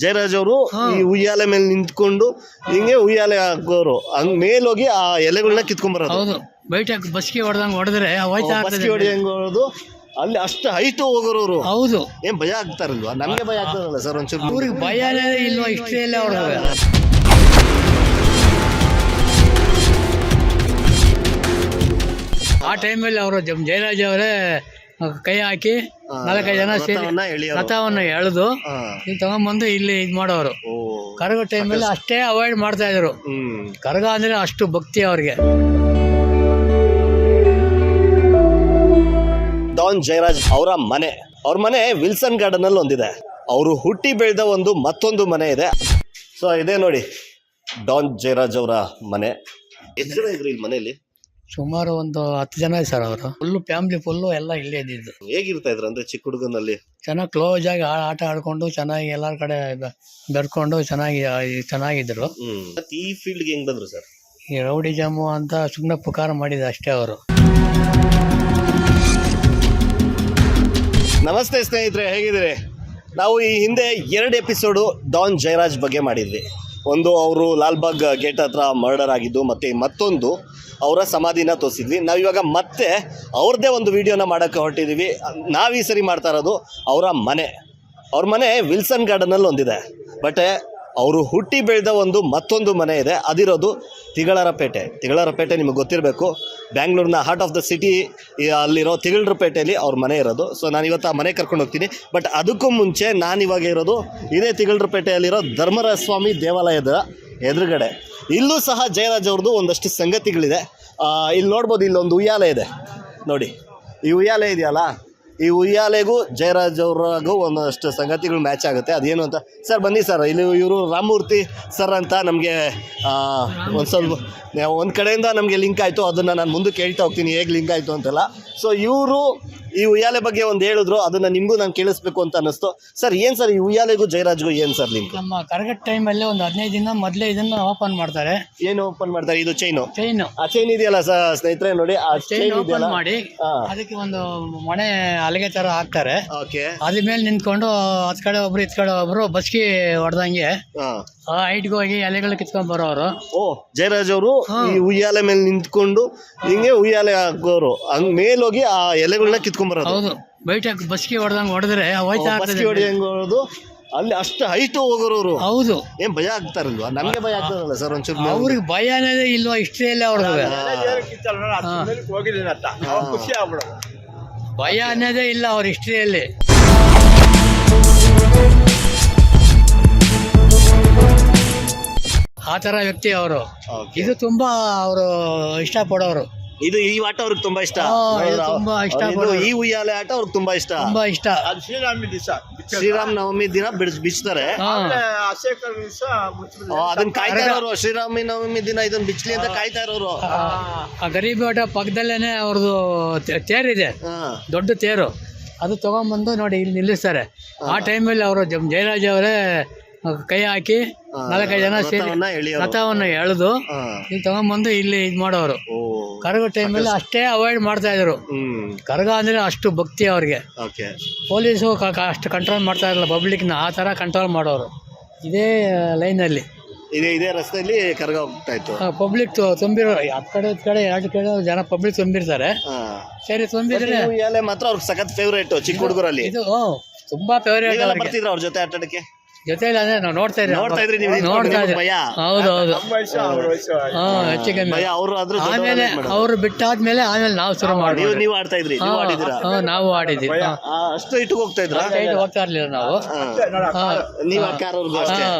ಜಯರಾಜ್ ಅವರು ಈ ಉಯ್ಯಾಲೆ ಮೇಲೆ ನಿಂತ್ಕೊಂಡು ಹಿಂಗೆ ಉಯ್ಯಾಲೆ ಹಾಕೋರು. ಹಂಗ್ ಮೇಲೋಗಿ ಆ ಎಲೆಗಳನ್ನ ಕಿತ್ಕೊಂಡ್ ಹೌದು. ಬೈಟ್ ಬಸ್ಗೆ ಹೊಡೆದಂಗೆ ಹೊಡೆದ್ರೆ ಹೋಯ್ತಾ ಬಸ್ಗೆ ಹೊಡಿ ಹೆಂಗ್ ಹೊಡೆದು ಅಲ್ಲಿ ಅಷ್ಟು ಹೈಟ್ ಹೋಗೋರು ಹೌದು. ಏನ್ ಭಯ ಆಗ್ತಾರಲ್ವಾ? ನಮ್ಗೆ ಭಯ ಆಗ್ತಾರಲ್ಲ ಸರ್ ಒಂಚೂರು? ಊರಿಗೆ ಭಯ ಇಲ್ವಾ? ಇಷ್ಟೇ ಅವ್ರಿಗೆ ಆ ಟೈಮಲ್ಲಿ ಅವರು ಜಯರಾಜ್ ಅವರೇ ಕೈ ಹಾಕಿ ನಾಲ್ಕೈದು ಜನ ಸೇರಿ ರಥವನ್ನ ಎಳಿಯೋರು. ರಥವನ್ನು ಎಳೆದು ಹಾ. ಇಲ್ಲಿ ತಗೊಂಬಂದು ಇಲ್ಲಿ ಇದು ಮಾಡೋರು. ಓ ಕರಗ ಟೈಮಲ್ಲಿ ಅಷ್ಟೇ ಅವಾಯ್ಡ್ ಮಾಡ್ತಾ ಇದ್ರು. ಹ್ಮ್. ಕರಗ ಅಂದ್ರೆ ಅಷ್ಟು ಭಕ್ತಿ ಅವ್ರಿಗೆ. ಡಾನ್ ಜಯರಾಜ್ ಅವರ ಮನೆ. ಅವ್ರ ಮನೆ ವಿಲ್ಸನ್ ಗಾರ್ಡನ್ ಅಲ್ಲಿ ಒಂದಿದೆ. ಅವರು ಹುಟ್ಟಿ ಬೆಳೆದ ಒಂದು ಮತ್ತೊಂದು ಮನೆ ಇದೆ. ಸೊ ಇದೇ ನೋಡಿ. ಡಾನ್ ಜಯರಾಜ್ ಅವರ ಮನೆ. ಎಷ್ಟು ಜನ ಇದ್ರು ಇಲ್ಲಿ ಮನೆಯಲ್ಲಿ? ಸುಮಾರು ಒಂದು ಹತ್ತು ಜನ ಸರ್ ಅವರು. ಫುಲ್ಲು ಫ್ಯಾಮಿಲಿ ಫುಲ್ಲು ಎಲ್ಲ ಇಲ್ಲೇ ಇದ್ದಿದ್ದು. ಹೇಗಿರ್ತಾ ಇದ್ರು ಅಂದ್ರೆ ಚಿಕ್ಕ ಹುಡುಗನಲ್ಲಿ? ಚೆನ್ನಾಗಿ ಕ್ಲೋಸ್ ಆಗಿ ಆ- ಆಟ ಆಡ್ಕೊಂಡು ಚೆನ್ನಾಗಿ ಎಲ್ಲರ ಕಡೆ ಬೆ- ಬೆರ್ಕೊಂಡು ಚೆನ್ನಾಗಿ ಚೆನ್ನಾಗಿದ್ರು. ಮತ್ತೆ ಈ ಫೀಲ್ಡ್ಗೆ ಹೆಂಗ್ ಬಂದ್ರು ಸರ್? ಈ ರೌಡಿ ಜಾಮು ಅಂತ ಸುಮ್ಮನೆ ಪುಕಾರ ಮಾಡಿದ ಅಷ್ಟೇ ಅವರು. ನಮಸ್ತೆ ಸ್ನೇಹಿತರೆ ಹೇಗಿದ್ದೀರಿ? ನಾವು ಈ ಹಿಂದೆ ಎರಡು ಎಪಿಸೋಡು ಡಾನ್ ಜಯರಾಜ್ ಬಗ್ಗೆ ಮಾಡಿದ್ವಿ. ಒಂದು ಅವರು ಲಾಲ್ಬಾಗ್ ಗೇಟ್ ಹತ್ರ ಮರ್ಡರ್ ಆಗಿದ್ದು, ಮತ್ತು ಮತ್ತೊಂದು ಅವರ ಸಮಾಧಿನ ತೋರಿಸಿದ್ವಿ. ನಾವಿವಾಗ ಮತ್ತೆ ಅವ್ರದ್ದೇ ಒಂದು ವಿಡಿಯೋನ ಮಾಡೋಕ್ಕೆ ಹೊರಟಿದ್ದೀವಿ. ನಾವು ಈ ಸರಿ ಮಾಡ್ತಾ ಇರೋದು ಅವರ ಮನೆ. ಅವ್ರ ಮನೆ ವಿಲ್ಸನ್ ಗಾರ್ಡನಲ್ಲಿ ಒಂದಿದೆ. ಬಟ್ ಅವರು ಹುಟ್ಟಿ ಬೆಳೆದ ಒಂದು ಮತ್ತೊಂದು ಮನೆ ಇದೆ, ಅದಿರೋದು ತಿಗಳರಪೇಟೆ. ತಿಗಳರಪೇಟೆ ನಿಮಗೆ ಗೊತ್ತಿರಬೇಕು. ಬ್ಯಾಂಗ್ಳೂರಿನ ಹಾರ್ಟ್ ಆಫ್ ದ ಸಿಟಿ ಅಲ್ಲಿರೋ ತಿಗಳರಪೇಟೆಯಲ್ಲಿ ಅವ್ರ ಮನೆ ಇರೋದು. ಸೊ ನಾನು ಇವತ್ತು ಆ ಮನೆ ಕರ್ಕೊಂಡು ಹೋಗ್ತೀನಿ. ಬಟ್ ಅದಕ್ಕೂ ಮುಂಚೆ ನಾನು ಇವಾಗ ಇರೋದು ಇದೇ ತಿಗಳರಪೇಟೆಯಲ್ಲಿರೋ ಧರ್ಮರಾಜ ಸ್ವಾಮಿ ದೇವಾಲಯದ ಎದುರುಗಡೆ. ಇಲ್ಲೂ ಸಹ ಜಯರಾಜ್ ಅವ್ರದ್ದು ಒಂದಷ್ಟು ಸಂಗತಿಗಳಿದೆ. ಇಲ್ಲಿ ನೋಡ್ಬೋದು ಇಲ್ಲೊಂದು ಉಯ್ಯಾಲೆ ಇದೆ. ನೋಡಿ, ಈ ಉಯ್ಯಾಲೆ ಇದೆಯಲ್ಲ? ಈ ಉಯ್ಯಾಲೆಗೂ ಜಯರಾಜ್ ಅವ್ರಿಗೂ ಒಂದಷ್ಟು ಸಂಗತಿಗಳು ಮ್ಯಾಚ್ ಆಗುತ್ತೆ. ಅದೇನು ಅಂತ ಸರ್ ಬನ್ನಿ ಸರ್ ಇಲ್ಲಿ ಇವರು ರಾಮಮೂರ್ತಿ ಸರ್ ಅಂತ ನಮಗೆ ಒಂದು ಸ್ವಲ್ಪ ಒಂದು ಕಡೆಯಿಂದ ನಮಗೆ ಲಿಂಕ್ ಆಯಿತು. ಅದನ್ನು ನಾನು ಮುಂದೆ ಹೇಳ್ತಾ ಹೋಗ್ತೀನಿ ಹೇಗೆ ಲಿಂಕ್ ಆಯಿತು ಅಂತೆಲ್ಲ. ಸೊ ಇವರು ಈ ಉಯ್ಯಾಲೆ ಬಗ್ಗೆ ಒಂದು ಹೇಳಿದ್ರು ಅದನ್ನು ನಿಮಗೂ ನಾನು ಕೇಳಿಸ್ಬೇಕು ಅಂತ ಅನ್ನಿಸ್ತು. ಸರ್ ಏನು ಸರ್ ಈ ಉಯ್ಯಾಲೆಗೂ ಜಯರಾಜ್ಗೂ ಏನು ಸರ್ ಲಿಂಕ್ ನಮ್ಮ ಕರೆಕ್ಟ್ ಟೈಮಲ್ಲಿ ಒಂದು ಹದಿನೈದು ದಿನ ಮೊದಲೇ ಇದನ್ನು ಓಪನ್ ಮಾಡ್ತಾರೆ. ಏನು ಓಪನ್ ಮಾಡ್ತಾರೆ? ಇದು ಚೈನು ಚೈನು ಆ ಚೈನ್ ಇದೆಯಲ್ಲ ಸರ್ ಸ್ನೇಹಿತರೆ ನೋಡಿ ಆ ಚೈನ್ ಓಪನ್ ಇದೆಯಲ್ಲ? ಮಾಡಿ ಅದಕ್ಕೆ ಒಂದು ಮಣೆ ಹಲಗೆ ತರ ಹಾಕ್ತಾರೆ. ಓಕೆ. ಅದ್ರ ಮೇಲೆ ನಿಂತ್ಕೊಂಡು ಹತ್ ಕಡೆ ಒಬ್ರು ಇತ್ ಕಡೆ ಒಬ್ರು ಬಸ್ಕಿ ಹೊಡೆದಂಗೆ ಹಾಂ. ಆ ಹೈಟ್ಗೆ ಹೋಗಿ ಎಲೆಗಳು ಕಿತ್ಕೊಂಡ್ ಬರೋರು. ಓ ಜಯರಾಜ್ ಅವರು ಈ ಉಯ್ಯಾಲೆ ಮೇಲೆ ನಿಂತ್ಕೊಂಡು ಹಿಂಗೆ ಉಯ್ಯಾಲೆ ಹಾಕೋರು. ಹಂಗ್ ಹೋಗಿ ಆ ಎಲೆಗಳನ್ನ ಕಿತ್ಕೊಂಡ್ ಬರೋದು. ಹೌದು. ಬೈಟ್ ಬಸ್ಕಿ ಹೊಡೆದಂಗೆ ಹೊಡೆದ್ರೆ ಹೋಯ್ತಾ ಬಸ್ಗೆ ಆಗ್ತದೆ ಹೊಡಿ ಹೆಂಗ್ ಹೊಡೆದು ಅಲ್ಲಿ ಅಷ್ಟು ಹೈಟ್ ಹೋಗೋರು ಹೌದು. ಏನ್ ಭಯ ಆಗ್ತಾರಲ್ವಾ? ನಮ್ಗೆ ಭಯ ಆಗ್ತಾರಲ್ಲ ಸರ್ ಒಂಚೂರು ಅವ್ರಿಗೆ ಅವ್ರಿಗೆ ಅನ್ನೋದೇ ಇಲ್ವಾ ಇಷ್ಟೇ ಇಲ್ಲ ಅವ್ರಿಗೆ ಭಯ ಅನ್ನೋದೇ ಇಲ್ಲ ಅವ್ರ ಹಿಸ್ಟ್ರಿಯಲ್ಲಿ. ಆ ಥರ ವ್ಯಕ್ತಿ ಅವರು. ಇದು ತುಂಬಾ ಅವರು ಇಷ್ಟಪಡೋರು. ಇದು ಈ ಆಟ ಅವ್ರಿಗೆ ತುಂಬಾ ಇಷ್ಟ. ಹಾ, ಇದು ಹೌದಾ? ತುಂಬಾ ಇಷ್ಟ ಅವ್ರು. ಈ ಉಯ್ಯಾಲೆ ಆಟ ಅವ್ರಿಗೆ ತುಂಬಾ ಇಷ್ಟ. ತುಂಬಾ ಇಷ್ಟ. ಶ್ರೀರಾಮ್ ನವಮಿ ದಿನ ಬಿಡ್ ಬಿಚ್ತಾರೆ. ಹಾ. ಆ, ಅದನ್ನ ಕಾಯ್ತಾ ಇರೋರು ಶ್ರೀರಾಮಿ ನವಮಿ ದಿನ ಇದನ್ನ ಬಿಚ್ಲಿ ಅಂತ ಕಾಯ್ತಾ ಇರೋರು. ಆ, ಗರೀಬ್ ಆಟ ಪಕ್ಕದಲ್ಲೇನೆ ಅವ್ರದ್ದು ತೇ- ತೇರಿದೆ. ಹಾ. ದೊಡ್ಡ ತೇರು. ಅದು ತಗೊಂಬಂದು ನೋಡಿ ಇಲ್ಲಿ ನಿಲ್ಲಿಸ್ತಾರೆ. ಆ ಟೈಮಲ್ಲಿ ಅವರು ಜಯರಾಜ್ ಅವರೇ ಕೈ ಹಾಕಿ ನಾಲ್ಕೈದು ಜನ ಸೇರಿ ಎಳಿಯೋರು. ರಥವನ್ನು ಎಳೆದು ಹಾ. ಇಲ್ಲಿ ತಗೊಂಬಂದು ಇಲ್ಲಿ ಇದು ಮಾಡೋರು. ಓ. ಕರಗ ಟೈಮಲ್ಲಿ ಅಷ್ಟೇ ಅವಾಯ್ಡ್ ಮಾಡ್ತಾ ಇದ್ರು. ಕರಗ ಅಂದ್ರೆ ಅಷ್ಟು ಭಕ್ತಿ ಅವ್ರಿಗೆ. ಓಕೆ. ಪೊಲೀಸು ಅಷ್ಟು ಕಂಟ್ರೋಲ್ ಮಾಡ್ತಾ ಇರಲ್ಲ ಪಬ್ಲಿಕ್ನ ಆ ಥರ ಕಂಟ್ರೋಲ್ ಮಾಡೋರು. ಇದೇ ಲೈನಲ್ಲಿ ಇದೇ ಇದೇ ರಸ್ತೆಯಲ್ಲಿ ಕರಗ ಹೋಗ್ತಾ ಇತ್ತು. ಪಬ್ಲಿಕ್ ತುಂಬಿರೋ ಆ ಕಡೆ ಈ ಕಡೆ ಎರಡು ಕಡೆ ಜನ ಪಬ್ಲಿಕ್ ತುಂಬಿರ್ತಾರೆ. ಸರಿ ತುಂಬಿದ್ರೆ ಮಾತ್ರ ಅವ್ರಿಗೆ ಸಖತ್ ಫೇವ್ರೇಟ್ ಚಿಕ್ಕ ಹುಡುಗರಲ್ಲಿ. ಇದು ತುಂಬಾ ಫೇವ್ರೇಟ್ ಬರ್ತಿದ್ರು ಅವ್ರ ಜೊತೆ ಆಟಾಡಕ್ಕೆ? ಜೊತೆಲಿ ಅಂದ್ರೆ ನಾವು ನೋಡ್ತಾ ಇದ್ರಿ ನೋಡ್ತಾ ಇದ್ರಿ ನೀವು ನೋಡ್ತಾ ಇದ್ರಿ ಭಯ. ಹೌದು. ಹೌದು ಹಾ ಹೆಚ್ಚು ಕಮ್ಮಿ. ಭಯ ಅವರು ಆದ್ರೂ ಆಮೇಲೆ ಅವ್ರು ಬಿಟ್ಟಾದ್ಮೇಲೆ ಆಮೇಲೆ ನಾವು ಶುರು ನೀವು ಮಾಡಿದ್ವಿ ನೀವು ಆಡ್ತಾ ಇದ್ರಿ ನೀವು ಆಡಿದಿರಾ ನಾವು ಆಡಿದ್ವಿ ಹಾ. ಆ, ಅಷ್ಟು ಇಟ್ಟು ಹೋಗ್ತಾ ಇದ್ರ? ಹೋಗ್ತಾ ಇರ್ಲಿಲ್ಲ ನಾವು. ಹಾ. ನೀವು ಅಕ್ಕಾರವ್ರಿಗೂ ಅಷ್ಟೇ ಹಾ.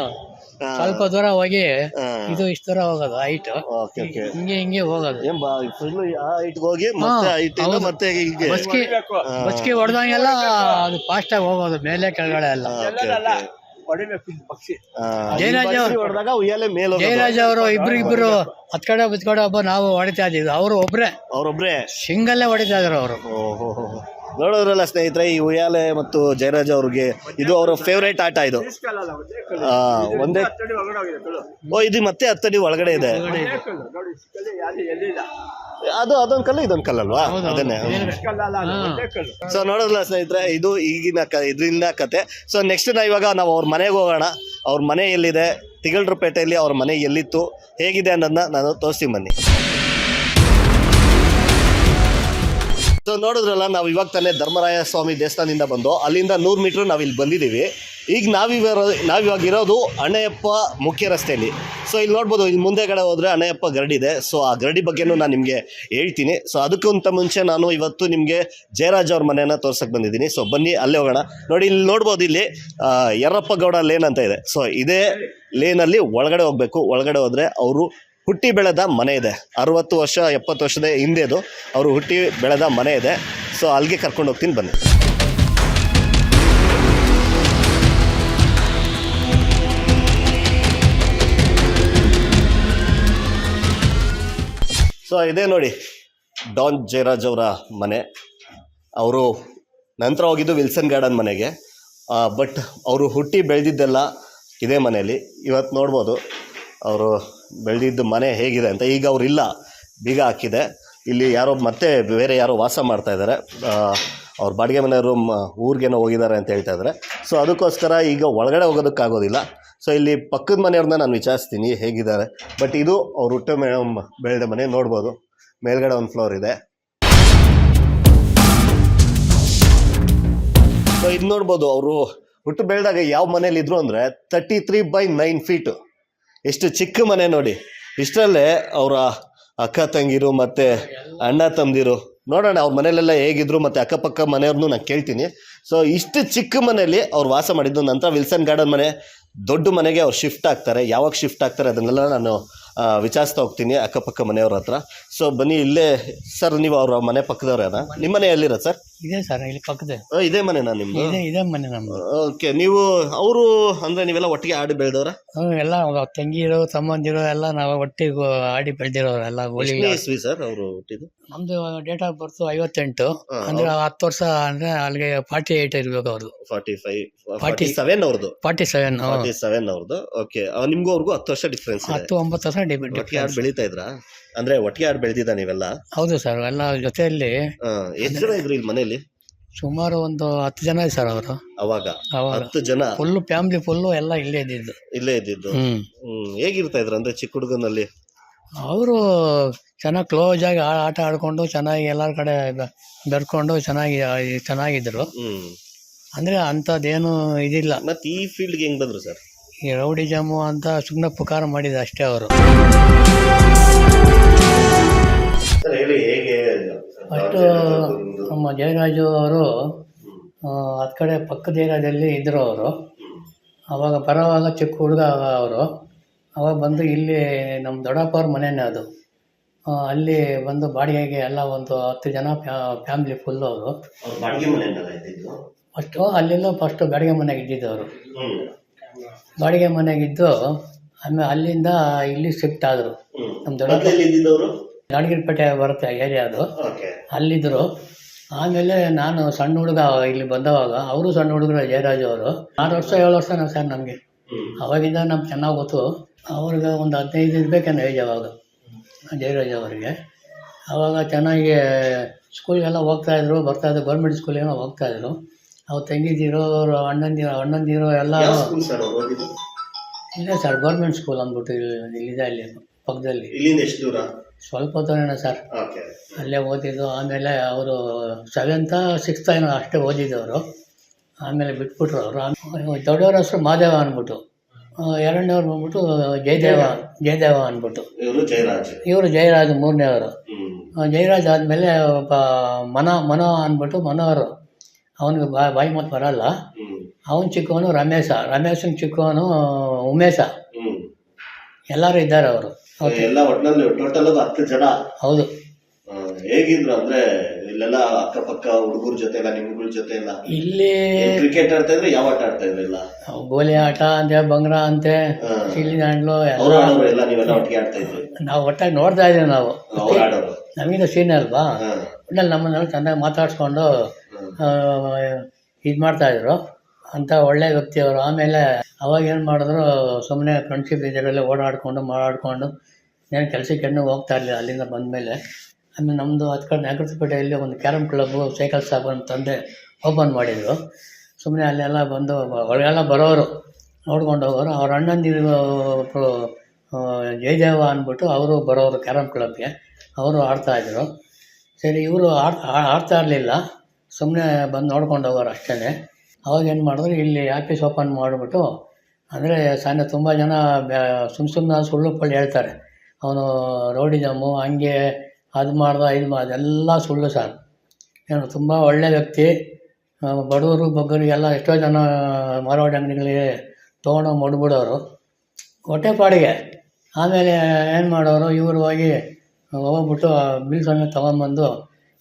ಹಾ. ಸ್ವಲ್ಪ ದೂರ ಹೋಗಿ ಹಾ. ಇದು ಇಷ್ಟು ದೂರ ಹೋಗೋದು ಹೈಟ್ ಓಕೆ ಓಕೆ ಹಿಂಗೆ ಹಿಂಗೆ ಹೋಗೋದು. ಏನ್ ಬಾ ಫುಲ್ ಆ ಇಟ್ಗೆ ಹೋಗಿ ಮತ್ತೆ ಆ ಇಟ್ಟಿಂದ ಮತ್ತೆ ಹೀಗೆ. ಬಸ್ಕಿ ಬಸ್ಕಿ ಹೊಡೆದಂಗೆಲ್ಲ ಅದು ಫಾಸ್ಟ್ ಆಗಿ ಹೋಗೋದು ಮೇಲೆ ಕೆಳಗಡೆ ಎಲ್ಲ. ಜಯರಾಜ್ ಅವ್ರು- ಹೊಡೆದಾಗ ಉಯ್ಯಾಲೆ ಮೇಲೆ ಜಯರಾಜ್ ಅವರು ಇಬ್ರು ಇಬ್ರು ಹತ್ ಕಡೆ ಹತ್ ಕಡೆ ಒಬ್ಬ ನಾವು ಹೊಡಿತಾ ಇದ್ದೀವಿ ಅವರು ಒಬ್ರೆ. ಅವ್ರೊಬ್ರೆ. ಸಿಂಗಲ್ಲೇ ಹೊಡಿತಾ ಇದ್ರು ಅವರು. ಓಹೋ. ನೋಡೋದ್ರಲ್ಲ ಸ್ನೇಹಿತರೆ ಈ ಉಯ್ಯಾಲೆ ಮತ್ತು ಜಯರಾಜ್ ಅವ್ರಿಗೆ ಇದು ಅವರ ಫೇವ್ರೇಟ್ ಆಟ ಇದು. ಆ, ಒಂದೇ ಓ ಇದು ಮತ್ತೆ ಹತ್ತಡಿ ಒಳಗಡೆ ಇದೆ. ಅದು ಅದೊಂದು ಕಲ್ಲು ಇದೊಂದು ಕಲ್ಲಲ್ವಾ? ಅದನ್ನೇ. ಸೊ ನೋಡೋದ್ರಲ್ಲ ಸ್ನೇಹಿತರೆ ಇದು ಈಗಿನ ಕ ಇದರಿಂದ ಕತೆ. ಸೊ ನೆಕ್ಸ್ಟ್ ನಾ ಇವಾಗ ನಾವು ಅವ್ರ ಮನೆಗೆ ಹೋಗೋಣ. ಅವ್ರ ಮನೆ ಎಲ್ಲಿದೆ? ತಿಗಳರಪೇಟೆಯಲ್ಲಿ ಅವ್ರ ಮನೆ ಎಲ್ಲಿತ್ತು? ಹೇಗಿದೆ ಅನ್ನೋದನ್ನ ನಾನು ತೋರಿಸ್ತೀನಿ ಬನ್ನಿ. ಸೊ ನೋಡಿದ್ರಲ್ಲ, ನಾವು ಇವಾಗ ತಾನೇ ಧರ್ಮರಾಯ ಸ್ವಾಮಿ ದೇವಸ್ಥಾನದಿಂದ ಬಂದು ಅಲ್ಲಿಂದ ನೂರು ಮೀಟ್ರ್ ನಾವು ಇಲ್ಲಿ ಬಂದಿದ್ದೀವಿ ಈಗ ನಾವಿವ ನಾವಿವಾಗ ಇರೋದು ಅಣ್ಣಯ್ಯಪ್ಪ ಮುಖ್ಯ ರಸ್ತೆಯಲ್ಲಿ ಸೊ ಇಲ್ಲಿ ನೋಡ್ಬೋದು, ಇಲ್ಲಿ ಮುಂದೆಗಡೆ ಹೋದರೆ ಅಣ್ಣಯ್ಯಪ್ಪ ಗರಡಿ ಇದೆ. ಸೊ ಆ ಗರಡಿ ಬಗ್ಗೆನೂ ನಾನು ನಿಮಗೆ ಹೇಳ್ತೀನಿ. ಸೊ ಅದಕ್ಕಿಂತ ಮುಂಚೆ ನಾನು ಇವತ್ತು ನಿಮಗೆ ಜಯರಾಜ್ ಅವ್ರ ಮನೆಯನ್ನು ತೋರ್ಸಕ್ಕೆ ಬಂದಿದ್ದೀನಿ. ಸೊ ಬನ್ನಿ, ಅಲ್ಲೇ ಹೋಗೋಣ. ನೋಡಿ, ಇಲ್ಲಿ ನೋಡ್ಬೋದು ಇಲ್ಲಿ ಯರಪ್ಪ ಗೌಡ ಲೇನ್ ಅಂತ ಇದೆ. ಸೊ ಇದೇ ಲೇನಲ್ಲಿ ಒಳಗಡೆ ಹೋಗಬೇಕು. ಒಳಗಡೆ ಹೋದರೆ ಅವರು ಹುಟ್ಟಿ ಬೆಳೆದ ಮನೆ ಇದೆ. ಅರುವತ್ತು ವರ್ಷ, ಎಪ್ಪತ್ತು ವರ್ಷದ ಹಿಂದೆದು ಅವರು ಹುಟ್ಟಿ ಬೆಳೆದ ಮನೆ ಇದೆ. ಸೊ ಅಲ್ಲಿಗೆ ಕರ್ಕೊಂಡು ಹೋಗ್ತೀನಿ, ಬನ್ನಿ. ಸೊ ಇದೇ ನೋಡಿ. ಡಾನ್ ಜಯರಾಜ್ ಅವರ ಮನೆ. ಅವರು ನಂತರ ಹೋಗಿದ್ದು ವಿಲ್ಸನ್ ಗಾರ್ಡನ್ ಮನೆಗೆ. ಬಟ್ ಅವರು ಹುಟ್ಟಿ ಬೆಳೆದಿದ್ದೆಲ್ಲ ಇದೇ ಮನೆಯಲ್ಲಿ. ಇವತ್ತು ನೋಡ್ಬೋದು. ಅವರು ಬೆಳೆದಿದ್ದ ಮನೆ ಹೇಗಿದೆ ಅಂತ ಈಗ ಅವರಿಲ್ಲ ಬೀಗ ಹಾಕಿದೆ. ಇಲ್ಲಿ ಯಾರೋ ಮತ್ತೆ ಬೇರೆ ಯಾರೋ ವಾಸ ಮಾಡ್ತಾ ಇದ್ದಾರೆ. ಅವ್ರ ಬಾಡಿಗೆ ಮನೆಯವರು ಊರಿಗೇನೋ ಹೋಗಿದ್ದಾರೆ ಅಂತ ಹೇಳ್ತಾ ಇದ್ದಾರೆ. ಸೊ ಅದಕ್ಕೋಸ್ಕರ ಈಗ ಒಳಗಡೆ ಹೋಗೋದಕ್ಕಾಗೋದಿಲ್ಲ. ಸೊ ಇಲ್ಲಿ ಪಕ್ಕದ ಮನೆಯವ್ರನ್ನ ನಾನು ವಿಚಾರಿಸ್ತೀನಿ ಹೇಗಿದ್ದಾರೆ. ಬಟ್ ಇದು ಅವ್ರು ಹುಟ್ಟು ಮೇ, ಬೆಳೆದ ಮನೆ ನೋಡ್ಬೋದು. ಮೇಲ್ಗಡೆ ಒಂದು ಫ್ಲೋರ್ ಇದೆ. ಸೊ ಇದು ನೋಡ್ಬೋದು, ಅವರು ಹುಟ್ಟು ಬೆಳೆದಾಗ ಯಾವ ಮನೇಲಿ ಇದ್ರು ಅಂದರೆ thirty three by nine feet ಎಷ್ಟು ಚಿಕ್ಕ ಮನೆ ನೋಡಿ. ಇಷ್ಟರಲ್ಲೇ ಅವರ ಅಕ್ಕ ತಂಗಿರು ಮತ್ತು ಅಣ್ಣ ತಮ್ಮದಿರು ನೋಡೋಣ ಅವ್ರ ಮನೇಲೆಲ್ಲ ಹೇಗಿದ್ರು ಮತ್ತು ಅಕ್ಕಪಕ್ಕ ಮನೆಯವ್ರನ್ನೂ ನಾನು ಕೇಳ್ತೀನಿ. ಸೊ ಇಷ್ಟು ಚಿಕ್ಕ ಮನೆಯಲ್ಲಿ ಅವ್ರು ವಾಸ ಮಾಡಿದ್ದು ನಂತರ ವಿಲ್ಸನ್ ಗಾರ್ಡನ್ ಮನೆ ದೊಡ್ಡ ಮನೆಗೆ ಅವ್ರು ಶಿಫ್ಟ್ ಆಗ್ತಾರೆ. ಯಾವಾಗ ಶಿಫ್ಟ್ ಆಗ್ತಾರೆ ಅದನ್ನೆಲ್ಲ ನಾನು ವಿಚಾರಿಸ್ತಾ ಹೋಗ್ತೀನಿ ಅಕ್ಕಪಕ್ಕ ಮನೆಯವ್ರ ಹತ್ರ. ಸೊ ಬನ್ನಿ ಇಲ್ಲೇ, ಸರ್, ನೀವು ಅವ್ರ ಮನೆ ಪಕ್ಕದವ್ರೇನಾ ನಿಮ್ಮ ಮನೆ ಎಲ್ಲಿರೋದು ಸರ್? ಇದೆ ಸರ್ ಇಲ್ಲಿ ಪಕ್ಕದ ಆ, ಇದೇ ಮನೆನಾ ನಿಮ್ಮದು ಇದೆ ಇದೆ ಮನೆ ನಮ್ಮ ಓಕೆ ನೀವು ಅವರು ಅಂದ್ರೆ ನೀವೆಲ್ಲ ಒಟ್ಟಿಗೆ ಆಡಿ ಬೆಳೆದವ್ರ? ಅವ್ರು ಎಲ್ಲ ಅವ್ರ ತಂಗಿರು ತಮ್ಮಂದಿರೋ ಎಲ್ಲ ನಾವು ಒಟ್ಟಿಗೆ ಆಡಿ ಬೆಳೆದಿರೋರು ಎಲ್ಲ ಗೋಲಿ ಇಸ್ವಿ ಸರ್ ಅವರು ಹುಟ್ಟಿದ್ದು? ನಮ್ದು ಡೇಟ್ ಆಫ್ ಬರ್ತ್ ಐವತ್ತೆಂಟು. ಅಂದ್ರೆ ಹತ್ತು ವರ್ಷ ಅಂದ್ರೆ ಅಲ್ಲಿಗೆ ಫಾರ್ಟಿ ಏಟ್ ಇರ್ಬೇಕು ಅವ್ರದ್ದು ಫಾರ್ಟಿ ಫೈವ್ ಫಾರ್ಟಿ. ಸೆವೆನ್ ಅವ್ರದ್ದು ಫಾರ್ಟಿ ಸೆವೆನ್ ಫಾರ್ಟಿ ಸೆವೆನ್ ಅವ್ರದ್ದು ಓಕೆ ನಿಮ್ಗೂ ಅವ್ರಿಗೂ ಹತ್ತು ವರ್ಷ ಡಿಫ್ರೆನ್ಸ್ ಇದೆ. ಹತ್ತು ಒಂಬತ್ತು ವರ್ಷ ಡಿಫ್ರೆನ್ಸ್ ಒಟ್ಟಿಗೆ ಆಡ್ ಬೆಳೀತಾ ಇದ್ರಾ? ಅಂದ್ರೆ ಒಟ್ಟಿಗೆ ಆಡ್ ಬೆಳೆದಿದ್ದ ನೀವೆಲ್ಲ? ಹೌದು ಸರ್ ಎಲ್ಲ ಜೊತೆಯಲ್ಲಿ ಆ, ಎಷ್ಟ್ ಜನ ಇದ್ರು ಇಲ್ಲಿ ಮನೆಯಲ್ಲಿ? ಸುಮಾರು ಒಂದು ಹತ್ತು ಜನ ಸರ್ ಅವರು. ಅವಾಗ? ಅವಾಗ. ಹತ್ತು ಜನ? ಫುಲ್ಲು ಫ್ಯಾಮಿಲಿ ಫುಲ್ಲು ಎಲ್ಲ ಇಲ್ಲೇ ಇದ್ದಿದ್ದು. ಇಲ್ಲೇ ಇದ್ದಿದ್ದು? ಹ್ಞೂ ಹ್ಮ್ ಹೇಗಿರ್ತಾ ಇದ್ರು ಅಂದ್ರೆ ಚಿಕ್ಕ ಹುಡುಗನಲ್ಲಿ? ಅವರು ಚೆನ್ನಾಗಿ ಕ್ಲೋಸ್ ಆಗಿ ಆ- ಆಟ ಆಡ್ಕೊಂಡು ಚೆನ್ನಾಗಿ ಎಲ್ಲರ ಕಡೆ ಬೆ- ಬೆರ್ಕೊಂಡು ಚೆನ್ನಾಗಿ ಚೆನ್ನಾಗಿದ್ರು. ಹ್ಮ್. ಅಂದ್ರೆ ಅಂತದೇನು ಇದಿಲ್ಲ. ಮತ್ತೆ ಈ ಫೀಲ್ಡ್ಗೆ ಹೆಂಗ್ ಬಂದ್ರು ಸರ್? ಈ ರೌಡಿ ಜಾಮು ಅಂತ ಸುಮ್ಮನೆ ಪುಕಾರ ಮಾಡಿದ ಅಷ್ಟೇ ಅವರು. ಫಸ್ಟು ನಮ್ಮ ಜಯರಾಜು ಅವರು ಹತ್ತು ಕಡೆ ಪಕ್ಕದ ಏರಿಯಾದಲ್ಲಿ ಇದ್ದರು ಅವರು. ಅವಾಗ ಬರೋವಾಗ ಚಿಕ್ಕ ಹುಡುಗ ಅವರು. ಅವಾಗ ಬಂದು ಇಲ್ಲಿ ನಮ್ಮ ದೊಡ್ಡಪ್ಪವ್ರ ಮನೆಯೇ ಅದು. ಅಲ್ಲಿ ಬಂದು ಬಾಡಿಗೆಗೆ ಎಲ್ಲ ಒಂದು ಹತ್ತು ಜನ ಫ್ಯಾಮಿಲಿ ಫುಲ್ಲು ಅವರು. ಫಸ್ಟು ಅಲ್ಲೆಲ್ಲ ಫಸ್ಟು ಬಾಡಿಗೆ ಮನೆಗೆ ಇದ್ದಿದ್ದು ಅವರು. ಬಾಡಿಗೆ ಮನೆಗಿದ್ದು ಆಮೇಲೆ ಅಲ್ಲಿಂದ ಇಲ್ಲಿ ಶಿಫ್ಟ್ ಆದರು. ನಮ್ಮ ದೊಡ್ಡಪ್ಪ ಮೊದ್ಲೆಲ್ಲಿ ಪೇಟೆ ಗಾಡಗಿರಿಪೇಟೆ ಬರುತ್ತೆ ಏರಿಯಾ ಅದು. ಓಕೆ ಅಲ್ಲಿದ್ದರು ಆಮೇಲೆ ನಾನು ಸಣ್ಣ ಹುಡುಗ ಇಲ್ಲಿ ಬಂದವಾಗ ಅವರು ಸಣ್ಣ ಹುಡುಗರು ಜಯರಾಜ್ ಅವರು. ಆರು ವರ್ಷ ಏಳು ವರ್ಷ ನಾವು ಸರ್ ನಮಗೆ. ಅವಾಗಿಂದ ನಮ್ಗೆ ಚೆನ್ನಾಗಿ ಗೊತ್ತು. ಅವ್ರಿಗೆ ಒಂದು ಹದಿನೈದು ಇರ್ಬೇಕೇನೋ ಏಜ್ ಅವಾಗ ಜಯರಾಜ್ ಅವರಿಗೆ. ಅವಾಗ ಚೆನ್ನಾಗಿ ಸ್ಕೂಲ್ಗೆಲ್ಲ ಹೋಗ್ತಾಯಿದ್ರು ಬರ್ತಾಯಿದ್ರು ಗೌರ್ಮೆಂಟ್ ಹೋಗ್ತಾ ಹೋಗ್ತಾಯಿದ್ರು ಅವ್ರು ತಂಗಿದಿರೋ ಅವರು ಅಣ್ಣಂದಿರೋ ಅಣ್ಣಂದಿರೋ ಎಲ್ಲ ಇಲ್ಲೇ ಸರ್ ಗೌರ್ಮೆಂಟ್ ಸ್ಕೂಲ್ ಅಂದ್ಬಿಟ್ಟು ಇಲ್ಲಿ ಇಲ್ಲಿದೆ ಅಲ್ಲಿ ಪಕ್ಕದಲ್ಲಿ. ಇಲ್ಲಿಂದ ಎಷ್ಟು ದೂರ? ಸ್ವಲ್ಪ ದೂರನೇ ಸರ್. ಅಲ್ಲೇ ಓದಿದ್ದು ಆಮೇಲೆ ಅವರು ಸೆವೆಂತ ಸಿಕ್ಸ್ತ ಏನೋ ಅಷ್ಟೇ ಓದಿದ್ದವರು. ಆಮೇಲೆ ಬಿಟ್ಬಿಟ್ರು ಅವರು. ದೊಡ್ಡವ್ರ ಹೆಸರು ಮಾದೇವ ಅಂದ್ಬಿಟ್ಟು ಎರಡನೇವ್ರು ಬಂದ್ಬಿಟ್ಟು ಜಯದೇವ ಜಯದೇವ ಅಂದ್ಬಿಟ್ಟು ಇವರು ಜಯರಾಜ್. ಮೂರನೇವರು. ಜಯರಾಜ್ ಆದಮೇಲೆ ಒಬ್ಬ ಮನ ಮನೋ ಅಂದ್ಬಿಟ್ಟು ಮನೋಹರು. ಅವನಿಗೆ ಬಾ ಬಾಯಿ ಮಾತು ಬರಲ್ಲ. ಅವನು ಚಿಕ್ಕವನು ರಮೇಶ. ರಮೇಶನ ಚಿಕ್ಕವನು ಉಮೇಶ. ಎಲ್ಲರೂ ಇದ್ದಾರೆ ಅವರು. ಎಲ್ಲ ಟೋಟಲ್ ಅದು ಹತ್ತು ಜನ. ಹೌದು. ಹೇಗಿದ್ರು ಅಂದ್ರೆ ಇಲ್ಲೆಲ್ಲ ಅಕ್ಕಪಕ್ಕ ಹುಡುಗರ ಜೊತೆ ಎಲ್ಲ ನಿಮ್ಗಳ ಜೊತೆ ಎಲ್ಲ ಇಲ್ಲಿ ಕ್ರಿಕೆಟ್ ಆಡ್ತಾ ಇದ್ರೆ ಯಾವ ಆಟ ಆಡ್ತಾ ಇದ್ರಿಲ್ಲ ಗೋಲಿ ಆಟ ಅಂತೆ ಬಂಗ್ರ ಅಂತೆ. ಚಿಲ್ಲಿ ದಾಂಡ್ಲು ಎಲ್ಲ. ಆಡೋರು ಎಲ್ಲ ನೀವೆಲ್ಲ ಒಟ್ಟಿಗೆ ಆಡ್ತಾ ಇದ್ರಿ? ನಾವು ಒಟ್ಟಾಗಿ ನೋಡ್ತಾ ಇದ್ದೀವಿ ನಾವು. ಅವ್ರು ಆಡೋರು. ನಮಗಿಂತ ಸೀನ್ ಅಲ್ವಾ? ಒಟ್ಟಲ್ಲಿ ನಮ್ಮನ್ನೆಲ್ಲ ಚೆನ್ನಾಗಿ ಮಾತಾಡಿಸ್ಕೊಂಡು ಇದು ಮಾಡ್ತಾಯಿದ್ರು ಅಂತ ಒಳ್ಳೆ ವ್ಯಕ್ತಿ ಅವರು ಆಮೇಲೆ ಅವಾಗ ಏನು ಮಾಡಿದ್ರು ಸುಮ್ಮನೆ ಫ್ರೆಂಡ್ಶಿಪ್ ಇದರಲ್ಲಿ ಓಡಾಡಿಕೊಂಡು ಮಾಡಾಡ್ಕೊಂಡು ಏನು ಕೆಲಸಕ್ಕೆ ಹೋಗ್ತಾ ಇರಲಿಲ್ಲ ಅಲ್ಲಿಂದ ಬಂದ ಮೇಲೆ ಆಮೇಲೆ ನಮ್ಮದು ಹತ್ತು ಕಡೆ ನಾಗರಪೇಟೆಯಲ್ಲಿ ಒಂದು ಕ್ಯಾರಮ್ ಕ್ಲಬ್ಬು ಸೈಕಲ್ ಶಾಪ್ ಅಂತ ತಂದೆ ಓಪನ್ ಮಾಡಿದರು. ಸುಮ್ಮನೆ ಅಲ್ಲೆಲ್ಲ ಬಂದು ಒಳಗೆಲ್ಲ ಬರೋರು, ನೋಡ್ಕೊಂಡು ಹೋಗೋರು. ಅವ್ರ ಅಣ್ಣಂದಿರು ಜಯದೇವ ಅಂದ್ಬಿಟ್ಟು ಅವರು ಬರೋರು ಕ್ಯಾರಮ್ ಕ್ಲಬ್ಗೆ. ಅವರು ಆಡ್ತಾಯಿದ್ರು ಸರಿ, ಇವರು ಆಡ್ ಆಡ್ತಾ ಇರಲಿಲ್ಲ. ಸುಮ್ಮನೆ ಬಂದು ನೋಡ್ಕೊಂಡು ಹೋಗೋರು ಅಷ್ಟೇ ಅವಾಗ ಏನು ಮಾಡಿದ್ರು, ಇಲ್ಲಿ ಆಫೀಸ್ ಓಪನ್ ಮಾಡಿಬಿಟ್ಟು, ಅಂದರೆ ಸಣ್ಣ ತುಂಬ ಜನ ಸುಮ್ಮ ಸುಮ್ಮನೆ ಸುಳ್ಳು ಪಳ್ಳಿ ಹೇಳ್ತಾರೆ. ಅವನು ರೌಡಿಸಮು ಹಂಗೆ ಅದು ಮಾಡ್ದ, ಇದು ಮಾಡ್ದ, ಎಲ್ಲ ಸುಳ್ಳು ಸರ್. ಏನು, ತುಂಬ ಒಳ್ಳೆ ವ್ಯಕ್ತಿ. ಬಡವರು ಬಗ್ಗರಿಗೆಲ್ಲ ಎಷ್ಟೋ ಜನ ಮಾರವಾಡಿ ಅಂಗಡಿಗಳಿಗೆ ತೊಗೊಂಡೋಗಿ ಮಡ್ಬಿಡೋರು. ಹೊಟ್ಟೆಪಾಡಿಗೆ ಆಮೇಲೆ ಏನು ಮಾಡೋರು, ಇವರು ಹೋಗಿ ಹೋಗ್ಬಿಟ್ಟು ಬಿಲ್ ಸಮೇತ ತೊಗೊಂಬಂದು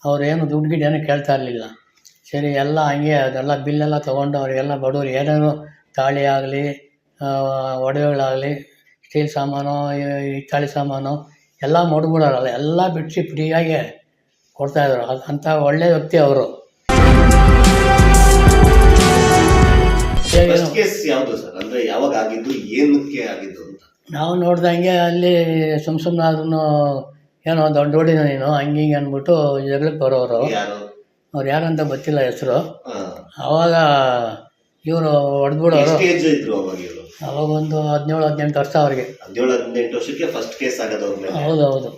ಅವ್ರು ಏನು ದುಡ್ಡು ಏನೂ ಕೇಳ್ತಾ ಇರಲಿಲ್ಲ. ಸರಿ ಎಲ್ಲ ಹಂಗೆ ಅದೆಲ್ಲ ಬಿಲ್ಲೆಲ್ಲ ತೊಗೊಂಡು ಅವರಿಗೆಲ್ಲ ಬಡವ್ರು ಏನೇನು ತಾಳಿ ಆಗಲಿ ಒಡವೆಗಳಾಗಲಿ ಸ್ಟೀಲ್ ಸಾಮಾನು ಹಿತ್ತಾಳಿ ಸಾಮಾನು ಎಲ್ಲ ಮಡ್ಬಿಡೋರಲ್ಲ ಎಲ್ಲ ಬಿಡಿಸಿ ಫ್ರೀಯಾಗಿ ಕೊಡ್ತಾಯಿದ್ರು ಅದು ಅಂಥ ಒಳ್ಳೆ ವ್ಯಕ್ತಿ ಅವರು. ನಾವು ನೋಡ್ದಂಗೆ ಅಲ್ಲಿ ಸುಮ್ಮ ಸುಮ್ಮನೆ ಆದ್ರೂ ಏನೋ ದೊಡ್ಡ ನೀನು ಹಂಗೆ ಹಿಂಗೆ ಅಂದ್ಬಿಟ್ಟು ಜಗಳಕ್ಕೆ ಬರೋರು. ಅವ್ರು ಯಾರಂತ ಗೊತ್ತಿಲ್ಲ ಹೆಸರು. ಅವಾಗ ಆವಾಗ ಇವರು ಹೊಡೆದ್ಬಿಡೋರು. ಏಜ್ ಇದ್ರು ಅವಾಗ ಇವರು? ಅವಾಗ ಒಂದು ಹದಿನೇಳು ಹದಿನೆಂಟು ವರ್ಷ ಅವ್ರಿಗೆ. ಹದಿನೇಳು ಹದಿನೆಂಟು ವರ್ಷಕ್ಕೆ ಫಸ್ಟ್ ಕೇಸ್ ಆಗೋದು ಅವ್ರ ಮೇಲೆ ಹೌದು ಹೌದು